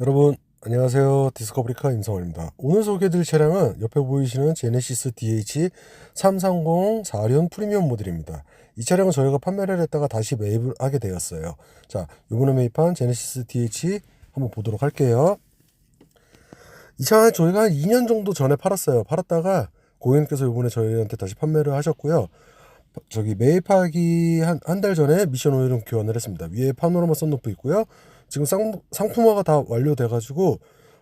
여러분 안녕하세요. 디스커브리카 임성원입니다. 오늘 소개해드릴 차량은 옆에 보이시는 제네시스 DH330 4륜 프리미엄 모델입니다. 이 차량은 저희가 판매를 했다가 다시 매입을 하게 되었어요. 자 이번에 매입한 제네시스 DH 한번 보도록 할게요. 이 차는 저희가 한 2년 정도 전에 팔았어요. 팔았다가 고객님께서 이번에 저희한테 다시 판매를 하셨고요 저기 매입하기 한 한 달 전에 미션 오일은 교환을 했습니다. 위에 파노라마 썬루프 있고요. 지금 상, 상품화가 다 완료돼 가지고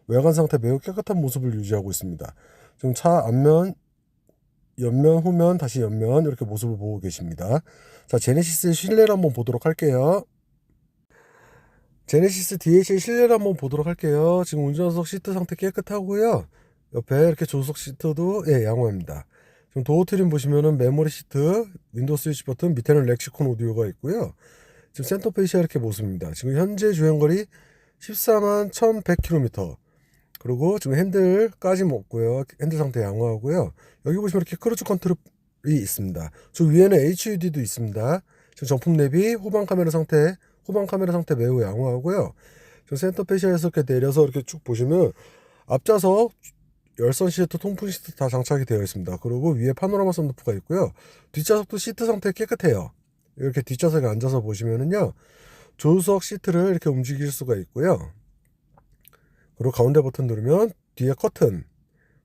외관 상태 매우 깨끗한 모습을 유지하고 있습니다. 지금 차 앞면 옆면 후면 다시 옆면 이렇게 모습을 보고 계십니다. 자 제네시스의 실내를 한번 보도록 할게요. 제네시스 DH의 실내를 한번 보도록 할게요. 지금 운전석 시트 상태 깨끗하고요. 옆에 이렇게 조수석 시트도 예 양호합니다. 지금 도어 트림 보시면은 메모리 시트, 윈도우 스위치 버튼, 밑에는 렉시콘 오디오가 있고요. 지금 센터 페이시아 이렇게 모습입니다. 지금 현재 주행거리 14만 1100km. 그리고 지금 핸들까지 먹고요. 핸들 상태 양호하고요. 여기 보시면 이렇게 크루즈 컨트롤이 있습니다. 저 위에는 HUD도 있습니다. 지금 정품 내비, 후방 카메라 상태, 후방 카메라 상태 매우 양호하고요. 지금 센터 페이시아에서 이렇게 내려서 이렇게 쭉 보시면 앞좌석 열선 시트, 통풍 시트 다 장착이 되어 있습니다. 그리고 위에 파노라마 선루프가 있고요. 뒷좌석도 시트 상태 깨끗해요. 이렇게 뒷좌석에 앉아서 보시면은요. 조수석 시트를 이렇게 움직일 수가 있고요. 그리고 가운데 버튼 누르면 뒤에 커튼.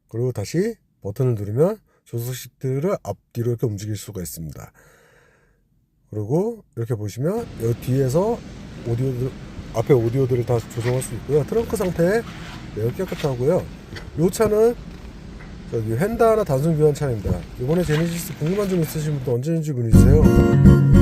그리고 다시 버튼을 누르면 조수석 시트를 앞뒤로 이렇게 움직일 수가 있습니다. 그리고 이렇게 보시면 여기 뒤에서 오디오들 앞에 오디오들을 다 조정할 수 있고요. 트렁크 상태 매우 깨끗하고요. 이 차는 저기 헨다 하나 단순 교환 차입니다. 이번에 제네시스 궁금한 점 있으신 분도 언제든지 문의 주세요.